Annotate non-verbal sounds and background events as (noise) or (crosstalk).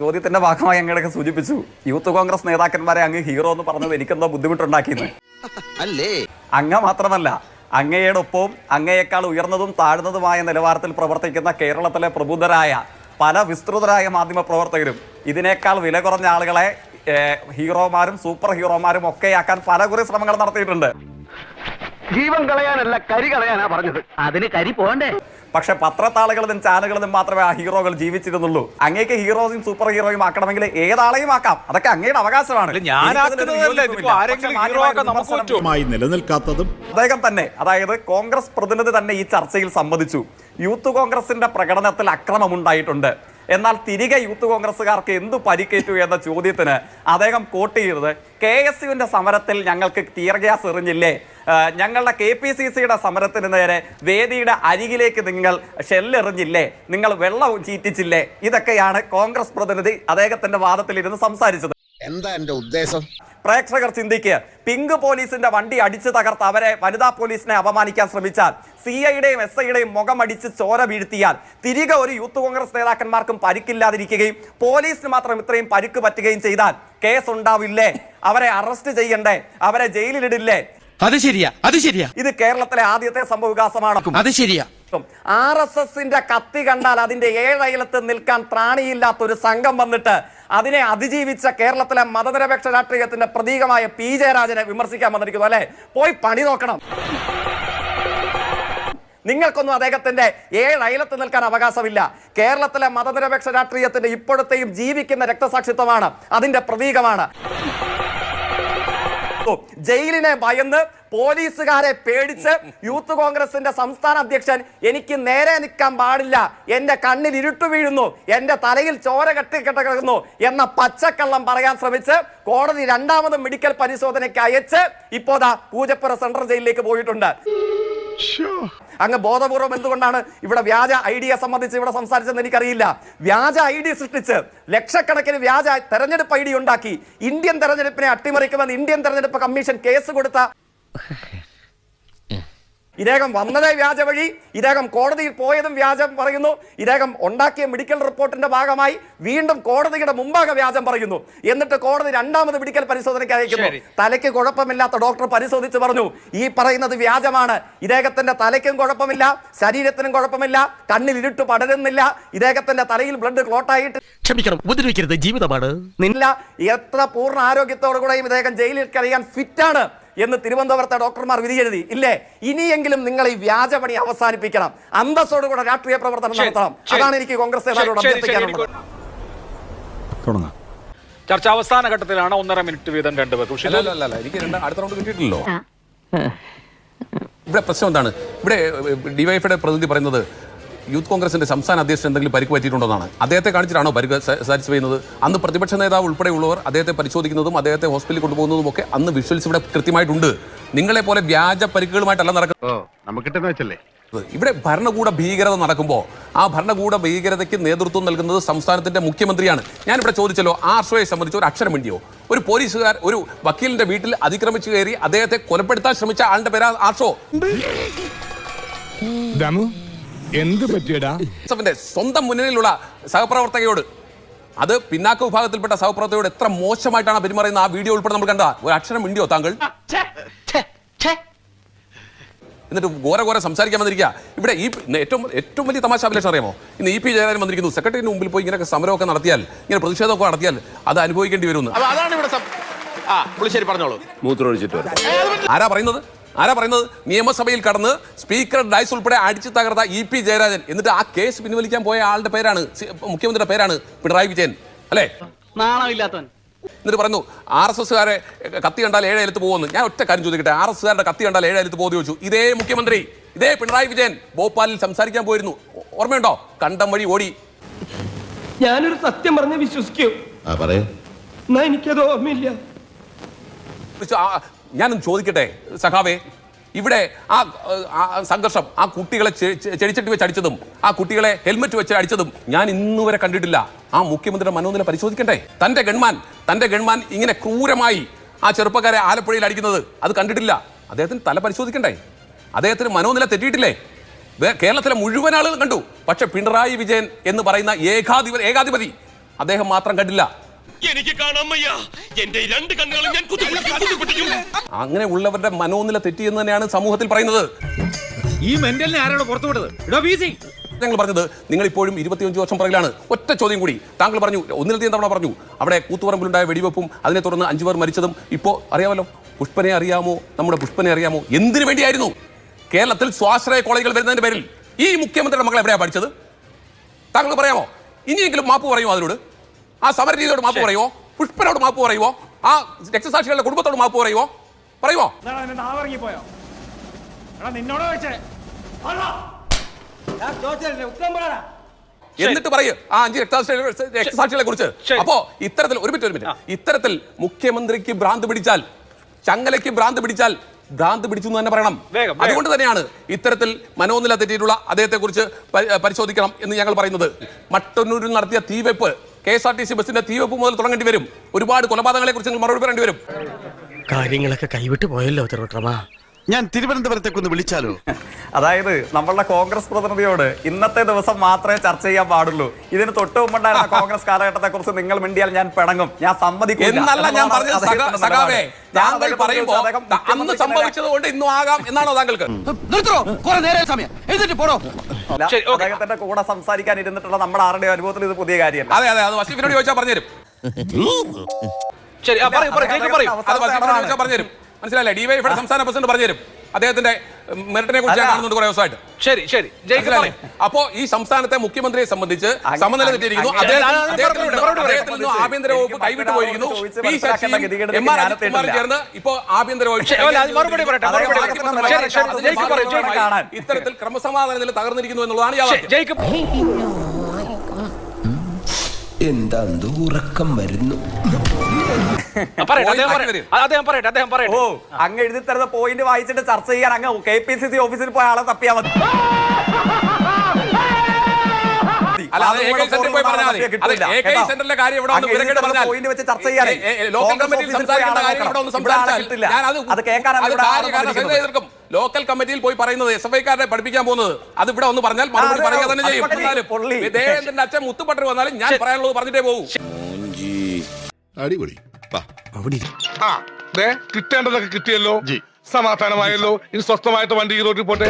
ചോദ്യത്തിന്റെ ഭാഗമായി അങ്ങനെയൊക്കെ സൂചിപ്പിച്ചു. യൂത്ത് കോൺഗ്രസ് നേതാക്കന്മാരെ അങ്ങ് ഹീറോ എന്ന് പറഞ്ഞത് എനിക്കെന്തോ ബുദ്ധിമുട്ടുണ്ടാക്കിയെന്ന്. അല്ലേ? അങ്ങ മാത്രമല്ല അങ്ങയോടൊപ്പവും അങ്ങയേക്കാൾ ഉയർന്നതും താഴ്ന്നതുമായ നിലവാരത്തിൽ പ്രവർത്തിക്കുന്ന കേരളത്തിലെ പ്രബുദ്ധരായ പല വിസ്തൃതരായ മാധ്യമ പ്രവർത്തകരും ഇതിനേക്കാൾ വില കുറഞ്ഞ ആളുകളെ ഹീറോമാരും സൂപ്പർ ഹീറോമാരും ഒക്കെയാക്കാൻ പല കുറി ശ്രമങ്ങൾ നടത്തിയിട്ടുണ്ട്. ജീവൻ കളയാനല്ല കരി കളയാനാ പറഞ്ഞത്. അതിന് കരി പോണ്ടേ? പക്ഷെ പത്രത്താളുകളിലും ചാനലുകളിലും മാത്രമേ ആ ഹീറോകൾ ജീവിച്ചിരുന്നുള്ളൂ. അങ്ങേക്ക് ഹീറോയും സൂപ്പർ ഹീറോയും ആക്കണമെങ്കിൽ ഏതാളെയും ആക്കാം. അതൊക്കെ അങ്ങയുടെ അവകാശമാണ്. ഞാൻ എനിക്കതിലൊരു ആക്കുന്നതല്ല. ഇതിപ്പോ ആരെങ്കിലും ഹീറോ ആക്കാൻ നമുക്ക് വിമർശനം നിലനിൽക്കാത്തതും അദ്ദേഹം തന്നെ അതായത് കോൺഗ്രസ് പ്രതിനിധി തന്നെ ഈ ചർച്ചയിൽ സംബന്ധിച്ചു യൂത്ത് കോൺഗ്രസിന്റെ പ്രകടനത്തിൽ അക്രമമുണ്ടായിട്ടുണ്ട്. എന്നാൽ തിരികെ യൂത്ത് കോൺഗ്രസ്സുകാർക്ക് എന്തു പരിക്കേറ്റു എന്ന ചോദ്യത്തിന് അദ്ദേഹം കോട്ട് ചെയ്തത് കെ എസ് യുവിന്റെ സമരത്തിൽ ഞങ്ങൾക്ക് ടീർ ഗ്യാസ് എറിഞ്ഞില്ലേ? ഞങ്ങളുടെ കെ പി സി സിയുടെ സമരത്തിന് നേരെ വേദിയുടെ അരികിലേക്ക് നിങ്ങൾ ഷെല്ലെറിഞ്ഞില്ലേ നിങ്ങൾ വെള്ളം ചീറ്റിച്ചില്ലേ? ഇതൊക്കെയാണ് കോൺഗ്രസ് പ്രതിനിധി വാദത്തിൽ വാദത്തിലിരുന്ന് സംസാരിച്ചത്. എന്താ എന്റെ ഉദ്ദേശം? പ്രേക്ഷകർ ചിന്തിക്ക്. പിങ്ക് പോലീസിന്റെ വണ്ടി അടിച്ചു തകർത്ത് അവരെ വനിതാ പോലീസിനെ അപമാനിക്കാൻ ശ്രമിച്ചാൽ സി ഐയുടെയും എസ് ഐയുടെയും മുഖമടിച്ച് ചോര വീഴ്ത്തിയാൽ തിരികെ ഒരു യൂത്ത് കോൺഗ്രസ് നേതാക്കന്മാർക്കും പരിക്കില്ലാതിരിക്കുകയും പോലീസിന് മാത്രം ഇത്രയും പരുക്ക് പറ്റുകയും ചെയ്താൽ കേസ് ഉണ്ടാവില്ലേ അവരെ അറസ്റ്റ് ചെയ്യണ്ടേ? അവരെ ജയിലിലിടില്ലേ? അത് ശരിയാ അത് ശരിയാ. ഇത് കേരളത്തിലെ ആദ്യത്തെ സംഭവവികാസമാണ്. അത് ശരിയാ. ആർ എസ് എസിന്റെ കത്തി കണ്ടാൽ അതിന്റെ ഏഴയലത്ത് നിൽക്കാൻ ത്രാണിയില്ലാത്ത ഒരു സംഘം വന്നിട്ട് അതിനെ അതിജീവിച്ച കേരളത്തിലെ മതനിരപേക്ഷ രാഷ്ട്രീയത്തിന്റെ പ്രതീകമായ പി ജയരാജനെ വിമർശിക്കാൻ വന്നിരിക്കുന്നു അല്ലെ? പോയി പണി നോക്കണം. നിങ്ങൾക്കൊന്നും അദ്ദേഹത്തിന്റെ ഏഴ് അയലത്ത് നിൽക്കാൻ അവകാശമില്ല. കേരളത്തിലെ മതനിരപേക്ഷ രാഷ്ട്രീയത്തിന്റെ ഇപ്പോഴത്തെയും ജീവിക്കുന്ന രക്തസാക്ഷിത്വമാണ് അതിന്റെ പ്രതീകമാണ്. ജയിലിനെ ഭയന്ന് പോലീസുകാരെ പേടിച്ച് യൂത്ത് കോൺഗ്രസിന്റെ സംസ്ഥാന അധ്യക്ഷൻ എനിക്ക് നേരെ നിൽക്കാൻ പാടില്ല. എന്റെ കണ്ണിൽ ഇരുട്ട് വീഴുന്നു. എന്റെ തലയിൽ ചോര കെട്ടിക്കിടക്കുന്നു എന്ന പച്ചക്കള്ളം പറയാൻ ശ്രമിച്ച് കോടതി രണ്ടാമത് മെഡിക്കൽ പരിശോധനയ്ക്ക് അയച്ച് ഇപ്പോതാ പൂജപ്പുര സെൻട്രൽ ജയിലിലേക്ക് പോയിട്ടുണ്ട്. അങ്ങ് ബോധപൂർവം എന്തുകൊണ്ടാണ് ഇവിടെ വ്യാജ ഐഡിയ സംബന്ധിച്ച് ഇവിടെ സംസാരിച്ചെന്ന് എനിക്കറിയില്ല. വ്യാജ ഐ ഡി സൃഷ്ടിച്ച് ലക്ഷക്കണക്കിന് വ്യാജ തെരഞ്ഞെടുപ്പ് ഐ ഡി ഉണ്ടാക്കി. ഇന്ത്യൻ തെരഞ്ഞെടുപ്പിനെ അട്ടിമറിക്കുമെന്ന് ഇന്ത്യൻ തെരഞ്ഞെടുപ്പ് കമ്മീഷൻ കേസ് കൊടുത്ത (laughs) ഇദ്ദേഹം വന്നതേ വ്യാജ വഴി. ഇദ്ദേഹം കോടതിയിൽ പോയതും വ്യാജം പറയുന്നു. ഇദ്ദേഹം ഉണ്ടാക്കിയ മെഡിക്കൽ റിപ്പോർട്ടിന്റെ ഭാഗമായി വീണ്ടും കോടതിയുടെ മുമ്പാകെ വ്യാജം പറയുന്നു. എന്നിട്ട് കോടതി രണ്ടാമത് മെഡിക്കൽ പരിശോധനയ്ക്ക് അയക്കുന്നു. തലയ്ക്ക് കുഴപ്പമില്ലാത്ത ഡോക്ടർ പരിശോധിച്ച് പറഞ്ഞു. ഈ പറയുന്നത് വ്യാജമാണ്. ഇദ്ദേഹത്തിന്റെ തലയ്ക്കും കുഴപ്പമില്ല ശരീരത്തിനും കുഴപ്പമില്ല കണ്ണിൽ ഇരുട്ട് പടരുന്നില്ല. ഇദ്ദേഹത്തിന്റെ തലയിൽ ബ്ലഡ് ക്ലോട്ടായിട്ട് ക്ഷമിക്കണം ഉപദ്രവിക്കരുത്. ജീവിതമാണ്. നിന്നില്ല എത്ര പൂർണ ആരോഗ്യത്തോടു കൂടെയും ഇദ്ദേഹം ജയിലിൽ കഴിയാൻ ഫിറ്റാണ് എന്ന് തിരുവനന്തപുരത്തെ ഡോക്ടർമാർ വിധി എഴുതി ഇല്ലേ? ഇനിയെങ്കിലും നിങ്ങൾ ഈ വ്യാജപണി അവസാനിപ്പിക്കണം. അന്തസ്സോടുകൂടെ രാഷ്ട്രീയ പ്രവർത്തനം നടത്തണം. അതാണ് എനിക്ക് കോൺഗ്രസ് നേതാക്കളോട് അഭ്യർത്ഥിക്കാനുള്ളത്. തുടങ്ങാം. ചർച്ച അവസാന ഘട്ടത്തിലാണ് ഒന്നര മിനിറ്റ് വീതം അല്ല അല്ല എനിക്ക് രണ്ട് അടുത്ത റൗണ്ട് കിട്ടിയിട്ടില്ലല്ലോ. ഇവിടെ പ്രശ്നം എന്താണ്? ഇവിടെ ഡിവൈഫയുടെ പ്രതിനിധി പറയുന്നത് യൂത്ത് കോൺഗ്രസിന്റെ സംസ്ഥാന അധ്യക്ഷൻ എന്തെങ്കിലും പരിക്ക് പറ്റിയിട്ടുണ്ടെന്നാണ്. അദ്ദേഹത്തെ കാണിച്ചിട്ടാണോ പരിക്ക് സാറ്റിസ്ഫൈ ചെയ്യുന്നത് അന്ന് പ്രതിപക്ഷ നേതാവ് ഉൾപ്പെടെയുള്ളവർ അദ്ദേഹത്തെ പരിശോധിക്കുന്നതും അദ്ദേഹത്തെ ഹോസ്പിറ്റലിൽ കൊണ്ടുപോകുന്നതും ഒക്കെ അന്ന് വിഷ്വൽസ് ഇവിടെ കൃത്യമായിട്ടുണ്ട്. നിങ്ങളെ പോലെ വ്യാജ പരിക്കുകളുമായിട്ടല്ല നടക്കുന്നത് ഇവിടെ ഭരണകൂട ഭീകരത നടക്കുമ്പോൾ ആ ഭരണകൂട ഭീകരതയ്ക്ക് നേതൃത്വം നൽകുന്നത് സംസ്ഥാനത്തിന്റെ മുഖ്യമന്ത്രിയാണ്. ഞാനിവിടെ ചോദിച്ചല്ലോ ആർഷോയെ സംബന്ധിച്ച് ഒരു അക്ഷരം വേണ്ടിയോ ഒരു പോലീസുകാർ ഒരു വക്കീലിന്റെ വീട്ടിൽ അതിക്രമിച്ചു കയറി അദ്ദേഹത്തെ കൊലപ്പെടുത്താൻ ശ്രമിച്ച ആളുടെ പേരാ ആർഷോ? എന്ത് പറ്റിയടാ? ജോസഫിന്റെ സ്വന്തം മുന്നണിയിലുള്ള സഹപ്രവർത്തകയോട് അത് പിന്നാക്ക വിഭാഗത്തിൽപ്പെട്ട സഹപ്രവർത്തകയോട് എത്ര മോശമായിട്ടാണ് പെരുമാറുന്ന ആ വീഡിയോ ഉൾപ്പെടെ നമ്മൾ കണ്ട ഒരു അക്ഷരം മിണ്ടിയോ താങ്കൾ? എന്നിട്ട് ഘോര ഘോര സംസാരിക്കാൻ വന്നിരിക്കുക ഇവിടെ ഈ ഏറ്റവും ഏറ്റവും വലിയ തമാശ അഭിലാഷം അറിയാമോ? ഇന്ന് ഇ പി ജയരാജൻ വന്നിരിക്കുന്നു. സെക്രട്ടറിന് മുമ്പിൽ പോയി ഇങ്ങനെയൊക്കെ സമരമൊക്കെ നടത്തിയാൽ ഇങ്ങനെ പ്രതിഷേധമൊക്കെ നടത്തിയാൽ അത് അനുഭവിക്കേണ്ടി വരുന്നു അതാണ് ഇവിടെ സം- ആ പുളിശ്ശേരി പറഞ്ഞോളൂ. മൂത്രമൊഴിച്ചിട്ട് ആരാ പറയുന്നത്? ആരാ പറയുന്നത്? നിയമസഭയിൽ കടന്ന് സ്പീക്കർ ഡൈസ് ഉൾപ്പെടെ അടിച്ചു തകർത്ത ഇ പി ജയരാജൻ. എന്നിട്ട് ആ കേസ് പിൻവലിക്കാൻ പോയ ആളുടെ പേരാണ് മുഖ്യമന്ത്രിയുടെ പേരാണ് പിണറായി വിജയൻ. അല്ലേ? നാണമില്ലാത്തവൻ. എന്നിട്ട് പറഞ്ഞു ആർ എസ് എസ്സുകാരെ കത്തി കണ്ടാൽ ഏഴ് എഴുത്ത് പോകുമെന്ന്. ഞാൻ ഒറ്റ കാര്യം ചോദിക്കട്ടെ ആർ എസ് എസ്സുകാരുടെ കത്തി കണ്ടാൽ ഏഴ് എഴുത്ത് പോകുന്നു ചോദിച്ചു. ഇതേ മുഖ്യമന്ത്രി ഇതേ പിണറായി വിജയൻ ഭോപ്പാലിൽ സംസാരിക്കാൻ പോയിരുന്നു. ഓർമ്മയുണ്ടോ? കണ്ടം വഴി ഓടി. ഞാനൊരു സത്യം പറഞ്ഞ് വിശ്വസിക്കൂ. ആ പറയൂ. എന്നാ എനിക്കത് ഓർമ്മയില്ല. ഞാനൊന്ന് ചോദിക്കട്ടെ സഖാവേ? ഇവിടെ ആ സംഘർഷം ആ കുട്ടികളെ ചെടിച്ചട്ടി വെച്ച് അടിച്ചതും ആ കുട്ടികളെ ഹെൽമെറ്റ് വെച്ച് അടിച്ചതും ഞാൻ ഇന്നുവരെ കണ്ടിട്ടില്ല. ആ മുഖ്യമന്ത്രിയുടെ മനോനില പരിശോധിക്കണ്ടേ? തന്റെ ഗൺമാൻ തന്റെ ഗൺമാൻ ഇങ്ങനെ ക്രൂരമായി ആ ചെറുപ്പക്കാരെ ആലപ്പുഴയിൽ അടിക്കുന്നത് അത് കണ്ടിട്ടില്ല. അദ്ദേഹത്തിന് തല പരിശോധിക്കണ്ടേ? അദ്ദേഹത്തിന് മനോനില തെറ്റിയിട്ടില്ലേ? കേരളത്തിലെ മുഴുവൻ ആളുകൾ കണ്ടു. പക്ഷെ പിണറായി വിജയൻ എന്ന് പറയുന്ന ഏകാധിപതി ഏകാധിപതി അദ്ദേഹം മാത്രം കണ്ടില്ല. എനിക്ക് കാണാൻ വയ്യ എന്റെ രണ്ട് കണ്ണുകളും ഞാൻ അങ്ങനെ ഉള്ളവരുടെ മനോനില തെറ്റിയെന്ന് തന്നെയാണ് സമൂഹത്തിൽ പറയുന്നത്. ഈ മെന്റലിനെ ആരാണ് പുറത്തു വിട്ടത്? ഞങ്ങൾ പറഞ്ഞത് നിങ്ങൾ ഇപ്പോഴും ഇരുപത്തിയഞ്ച് വർഷം പുറകിലാണ്. ഒറ്റ ചോദ്യം കൂടി. താങ്കൾ പറഞ്ഞു ഒന്നിലധികം തവണ പറഞ്ഞു. അവിടെ കൂത്തുപറമ്പിലുണ്ടായ വെടിവെപ്പും അതിനെ തുടർന്ന് അഞ്ചു പേർ മരിച്ചതും ഇപ്പോൾ അറിയാമല്ലോ. പുഷ്പനെ അറിയാമോ? നമ്മുടെ പുഷ്പനെ അറിയാമോ? എന്തിനു വേണ്ടിയായിരുന്നു? കേരളത്തിൽ സ്വാശ്രയ കോളേജുകൾ വരുന്നതിന്റെ പേരിൽ ഈ മുഖ്യമന്ത്രിയുടെ മകൾ എവിടെയാണ് പഠിച്ചത്? താങ്കൾ പറയാമോ? ഇനിയെങ്കിലും മാപ്പ് പറയുമോ അതിനോട്? ആ സമരരീതിയോട് മാപ്പ് പറയുമോ പുഷ്പനോട് മാപ്പ് പറയുമോ ആ രക്തസാക്ഷികളുടെ കുടുംബത്തോട് മാപ്പ് പറയുമോ പറയുമോ എന്നിട്ട് പറയൂ. ആ അഞ്ച് രക്തസാക്ഷികളെ രക്തസാക്ഷികളെ കുറിച്ച്. അപ്പോ ഇത്തരത്തിൽ ഒരു മിനിറ്റ് ഒരു മിനിറ്റ്. ഇത്തരത്തിൽ മുഖ്യമന്ത്രിക്ക് ഭ്രാന്ത് പിടിച്ചാൽ ചങ്ങലയ്ക്ക് ഭ്രാന്ത് പിടിച്ചാൽ ഭ്രാന്ത് പിടിച്ചു എന്ന് തന്നെ പറയണം. അതുകൊണ്ട് തന്നെയാണ് ഇത്തരത്തിൽ മനോനില തെറ്റിയിട്ടുള്ള അദ്ദേഹത്തെ കുറിച്ച് പരിശോധിക്കണം എന്ന് ഞങ്ങൾ പറയുന്നത്. മട്ടന്നൂരിൽ നടത്തിയ തീവെപ്പ് K S R T C ബസിന്റെ തീവെപ്പ് മുതൽ തുടങ്ങേണ്ടി വരും. ഒരുപാട് കൊലപാതകങ്ങളെ കുറിച്ച് നിങ്ങൾ മറുപടി പറയേണ്ടി വരും. കാര്യങ്ങളൊക്കെ കൈവിട്ട് പോയല്ലോ തിരുവട്ടമാ ഞാൻ തിരുവനന്തപുരത്തേക്ക് ഒന്ന് വിളിച്ചാലോ? (laughs) അതായത് നമ്മളുടെ കോൺഗ്രസ് പ്രതിനിധിയോട് ഇന്നത്തെ ദിവസം മാത്രമേ ചർച്ച ചെയ്യാൻ പാടുള്ളൂ. ഇതിന് തൊട്ട് മുമ്പുണ്ടായിരുന്ന (laughs) കോൺഗ്രസ് കാലഘട്ടത്തെ കുറിച്ച് നിങ്ങൾ മിണ്ടിയാൽ ഞാൻ പിണങ്ങും. ഞാൻ സമ്മതിക്കും താങ്കൾ പറയുമ്പോ അന്ന് സംഭവിച്ചത് കൊണ്ട് ഇന്നും ആകാം എന്നാണോ താങ്കൾക്ക്. അദ്ദേഹത്തിന്റെ കൂടെ സംസാരിക്കാൻ ഇരുന്നിട്ടുള്ള നമ്മുടെ ആരുടെ അനുഭവത്തിൽ ഇത് പുതിയ കാര്യമല്ല അതെ അതെ അത് വസീഫിനോട് (laughs) ചോദിച്ചാൽ പറഞ്ഞുതരും. ശരി ആ പറയൂ പറയൂ പറയൂ. അത് വസീഫിനോട് ചോദിച്ചാൽ പറഞ്ഞുതരും. മനസ്സിലായില്ലേ? ഡിവൈഫിയുടെ സംസ്ഥാന പ്രസിഡന്റ് പറഞ്ഞുതരും. അദ്ദേഹത്തിന്റെ മെറിറ്റിനെ കുറിച്ച്. കാണുന്നുണ്ട് കുറെ ദിവസമായിട്ട് ശരി ശരി ജയിക്ക് മനസ്സിലായില്ലേ? അപ്പോ ഈ സംസ്ഥാനത്തെ മുഖ്യമന്ത്രിയെ സംബന്ധിച്ച് സമനില തെറ്റിയിരിക്കുന്നു അദ്ദേഹത്തിൽ ആഭ്യന്തര വകുപ്പ് കൈവിട്ട് പോയിരിക്കുന്നു പി ശശിയും ഗതികേടിലേക്ക് എം ആർ അജിത്കുമാറും ചേർന്ന് ഇപ്പോ ആഭ്യന്തര വകുപ്പ്. ഇത്തരത്തിൽ ക്രമസമാധാന നില തകർന്നിരിക്കുന്നു എന്നുള്ളതാണ് യാഥാർത്ഥ്യം ജയിക്ക് എന്താ ഉറക്കം വരുന്നു. പറയട്ടെ അദ്ദേഹം പറയട്ടെ. അദ്ദേഹം ഓ അങ്ങ് എഴുതി തരുന്ന പോയിന്റ് വായിച്ചിട്ട് ചർച്ച ചെയ്യാൻ അങ്ങ് കെ പി സി സി ഓഫീസിൽ പോയ ആളെ തപ്പിയാ മതി. അത് കേൾക്കാൻ ലോക്കൽ കമ്മിറ്റിയിൽ പോയി പറയുന്നത് എസ് എഫ് ഐക്കാരെ പഠിപ്പിക്കാൻ പോകുന്നത്. അത് ഇവിടെ ഒന്ന് പറഞ്ഞാൽ മറുപടി പറയുക തന്നെ ചെയ്യും. എന്നാലും. ദേവേന്ദ്രന്റെ അച്ഛൻ മുത്തുപട്ടർ വന്നാലും ഞാൻ പറയാനുള്ളത് പറഞ്ഞിട്ടേ പോകും. അടിപൊളി. കിട്ടേണ്ടതൊക്കെ കിട്ടിയല്ലോ. സമാധാനമായല്ലോ. ഇനി സ്വസ്ഥമായിട്ട് വണ്ടി ഈ റോഡിൽ പോട്ടെ.